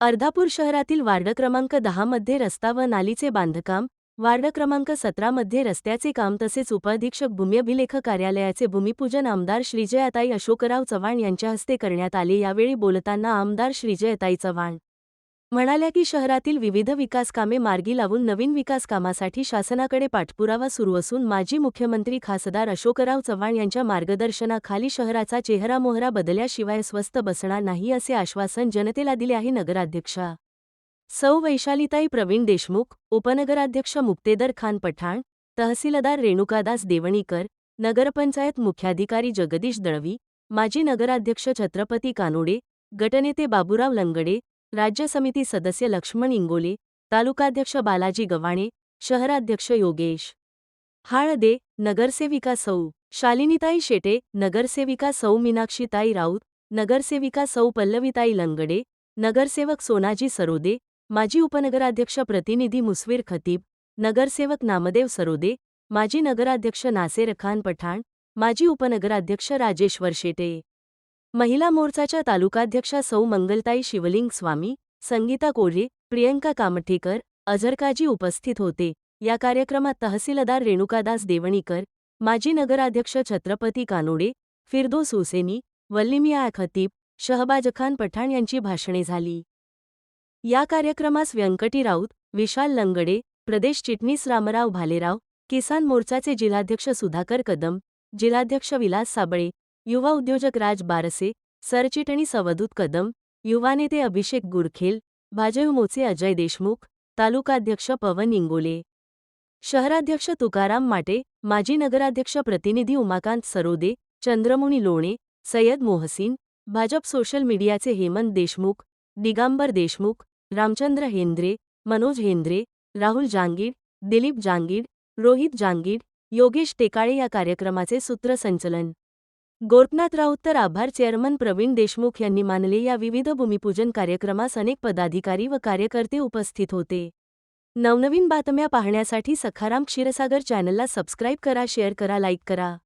अर्धापूर शहरातील वार्ड क्रमांक दहा मध्ये रस्ता व नालीचे बांधकाम वार्ड क्रमांक सतरा मध्ये रस्त्याचे काम तसेच उपअधीक्षक भूम्यभिलेख कार्यालयाचे भूमिपूजन आमदार श्रीजयताई अशोकराव चव्हाण यांच्या हस्ते करण्यात आले. यावेळी बोलताना आमदार श्रीजयताई चव्हाण म्हणाल्या की शहरातील विविध विकासकामे मार्गी लावून नवीन विकासकामासाठी शासनाकडे पाठपुरावा सुरू असून माजी मुख्यमंत्री खासदार अशोकराव चव्हाण यांच्या मार्गदर्शनाखाली शहराचा चेहरामोहरा बदल्याशिवाय स्वस्त बसणार नाही असे आश्वासन जनतेला दिले आहे नगराध्यक्षा. सौ वैशालीताई प्रवीण देशमुख उपनगराध्यक्ष मुक्तेदर खान पठाण तहसीलदार रेणुकादास देवणीकर नगरपंचायत मुख्याधिकारी जगदीश दळवी माजी नगराध्यक्ष छत्रपती कानोडे गटनेते बाबूराव लंगडे राज्य समिती सदस्य लक्ष्मण इंगोले तालुकाध्यक्ष बालाजी गव्हाणे शहराध्यक्ष योगेश. हाळदे नगरसेविका सौ. शालिनीताई शेटे नगरसेविका सौ. मीनाक्षीताई राऊत नगरसेविका सौ. पल्लवीताई लंगडे नगरसेवक सोनाजी सरोदे माजी उपनगराध्यक्ष प्रतिनिधी मुस्वीर खतीब नगरसेवक नामदेव सरोदे माजी नगराध्यक्ष नासेर खान पठाण माजी उपनगराध्यक्ष राजेश्वर शेटे. महिला मोर्चाच्या तालुकाध्यक्षा सौ मंगलताई शिवलिंग स्वामी संगीता कोरे प्रियंका कामठेकर अझरकाजी उपस्थित होते. या कार्यक्रमात तहसीलदार रेणुकादास देवणीकर माजी नगराध्यक्ष छत्रपती कानोडे फिरदोस हुसेनी वल्लिमिया खतीब शहबाज खान पठाण यांची भाषणे झाली. या कार्यक्रमास व्यंकटी राऊत विशाल लंगडे प्रदेश चिटणीस रामराव भालेराव किसान मोर्चाचे जिल्हाध्यक्ष सुधाकर कदम जिल्हाध्यक्ष विलास साबळे युवा उद्योजक राज बारसे सरचिटणीस अवधूत कदम युवा नेते अभिषेक गुरखेल भाजयुमोचे अजय देशमुख तालुकाध्यक्ष पवन इंगोले. शहराध्यक्ष तुकाराम माटे माजी नगराध्यक्ष प्रतिनिधी उमाकांत सरोदे चंद्रमुनी लोणे सय्यद मोहसीन भाजप सोशल मीडियाचे हेमंत देशमुख दिगांबर देशमुख रामचंद्र हेंद्रे मनोज हेंद्रे राहुल जांगीड दिलीप जांगीड रोहित जांगीड योगेश टेकाळे या कार्यक्रमाचे सूत्रसंचलन. गोरखनाथ राऊत तर आभार. चेअरमन प्रवीण देशमुख यांनी मानले या विविध भूमिपूजन कार्यक्रमास अनेक पदाधिकारी व कार्यकर्ते उपस्थित होते. नवनवीन बातम्या पाहण्यासाठी सखाराम क्षीरसागर चॅनलला सबस्क्राईब करा शेअर करा लाईक करा.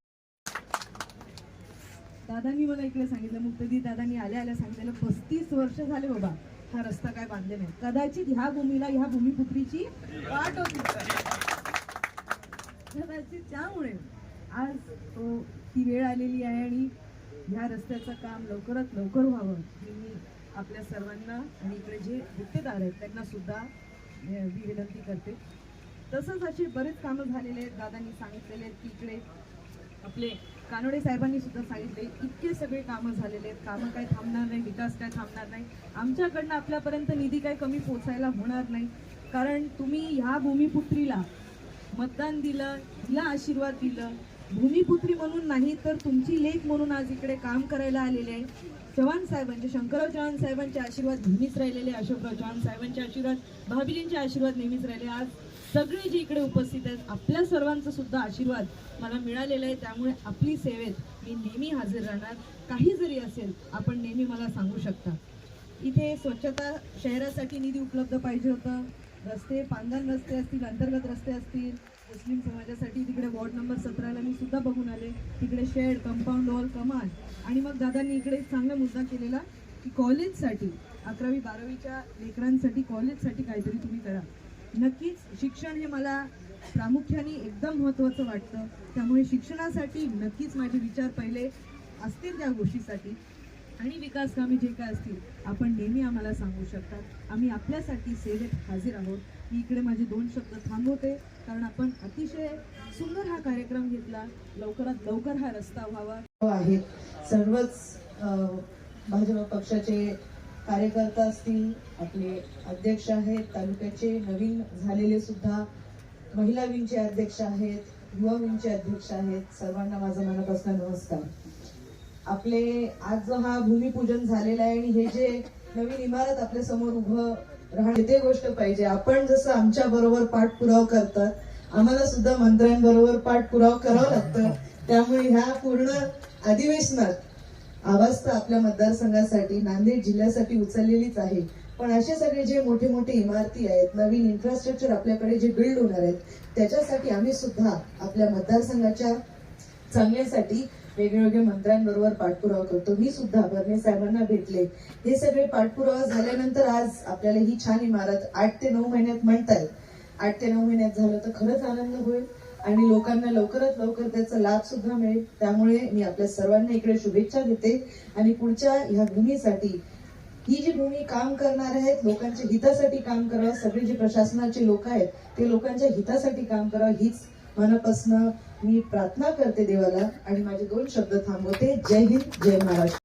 दादांनी मला इकडे सांगितलं मुक्तदी दादांनी आल्या आल्या सांगितलं पस्तीस वर्ष झाले बाबा हा रस्ता काय बांधले नाही कदाचित ह्या भूमीला ह्या भूमिपुत्रीची वाट होती. कदाचित त्यामुळे. आज तो ती वेळ आलेली आहे आणि ह्या रस्त्याचं काम लवकरात लवकर व्हावं. हे मी आपल्या सर्वांना आणि इकडे जे गुत्तेदार आहेत त्यांना सुद्धा मी विनंती करते. तसंच असे बरेच कामं झालेले आहेत. दादांनी सांगितलेले आहेत की इकडे आपले कानोडे साहेबांनी सुद्धा सांगितले इतके सगळे कामं झालेले आहेत. कामं काय थांबणार नाही विकास काय थांबणार नाही. आमच्याकडनं आपल्यापर्यंत निधी काय कमी पोचायला होणार नाही. कारण तुम्ही ह्या भूमिपुत्रीला मतदान दिलं तिला आशीर्वाद दिलं भूमिपुत्री म्हणून नाही तर तुमची लेख म्हणून आज इकडे काम करायला आलेले आहे. चव्हाण साहेबांचे शंकरराव चव्हाण साहेबांचे आशीर्वाद नेहमीच राहिलेले अशोकराव चव्हाण साहेबांचे आशीर्वाद भाभीजींचे आशीर्वाद नेहमीच राहिले आज सगळे जे इकडे उपस्थित आहेत आपल्या सर्वांचा सुद्धा आशीर्वाद मला मिळालेला आहे. त्यामुळे आपली सेवेत मी नेहमी हजर राहणार. काही जरी असेल आपण नेहमी मला सांगू शकता. इथे स्वच्छता शहरासाठी निधी उपलब्ध पाहिजे होतं. रस्ते पांगण रस्ते असतील अंतर्गत रस्ते असतील मुस्लिम समाजासाठी तिकडे वॉर्ड नंबर सतराला मी सुद्धा बघून आले तिकडे शेड कंपाऊंड वॉल कमान आणि मग दादांनी इकडे चांगला मुद्दा केलेला की कॉलेजसाठी अकरावी बारावीच्या लेकरांसाठी कॉलेजसाठी काहीतरी तुम्ही करा. नक्कीच शिक्षण हे मला प्रामुख्याने एकदम महत्त्वाचं वाटतं. त्यामुळे शिक्षणासाठी नक्कीच माझे विचार पहिले असतील त्या गोष्टीसाठी. आणि विकास कामे जे काय असतील आपण नेहमी आम्हाला सांगू शकतात. आम्ही आपल्यासाठी सेवेत हजर आहोत. मी इकडे माझे दोन शब्द थांबवते कारण आपण अतिशय सुंदर हा कार्यक्रम घेतला. लवकरात लवकर हा रस्ता व्हावा. हो, आहेत. सर्वच भाजप पक्षाचे कार्यकर्ता असतील आपले अध्यक्ष आहेत तालुक्याचे नवीन झालेले सुद्धा महिला विंगचे अध्यक्ष आहेत युवा विंगचे अध्यक्ष आहेत. सर्वांना माझा मनापासून नमस्कार. आपले आज जो हा भूमिपूजन झालेला आहे आणि हे जे नवीन इमारत आपल्यासमोर उभं राहणे ते गोष्ट पाहिजे. आपण जसं आमच्या बरोबर पाठपुराव करतात आम्हाला सुद्धा मंत्र्यांबरोबर पाठपुराव करावा लागतं. त्यामुळे ह्या पूर्ण अधिवेशनात आवाज तर आपल्या मतदारसंघासाठी नांदेड जिल्ह्यासाठी उचललेलीच आहे. पण असे सगळे जे मोठे मोठे इमारती आहेत नवीन इन्फ्रास्ट्रक्चर आपल्याकडे जे बिल्ड होणार आहेत त्याच्यासाठी आम्ही सुद्धा आपल्या मतदारसंघाच्या चांगल्यासाठी वेगवेगळ्या मंत्र्यांबरोबर पाठपुरावा करतो. मी सुद्धा बर्ने साहेबांना भेटले. हे सगळे पाठपुरावा झाल्यानंतर आज आपल्याला ही छान इमारत आठ ते नऊ महिन्यात म्हणतायत आठ ते नऊ महिन्यात झालं तर खरंच आनंद होईल आणि लोकांना लवकरात लवकर त्याचा लाभ सुद्धा मिळेल. त्यामुळे मी आपल्या सर्वांना इकडे शुभेच्छा देते आणि पुढच्या ह्या भूमीसाठी ही जी भूमी काम करणार आहेत लोकांच्या हितासाठी काम करावं सगळे जे प्रशासनाचे लोक आहेत ते लोकांच्या हितासाठी काम करावं हीच मनापासनं मी प्रार्थना करते देवाला आणि माझे दोन शब्द थांबवते. जय हिंद जय महाराष्ट्र.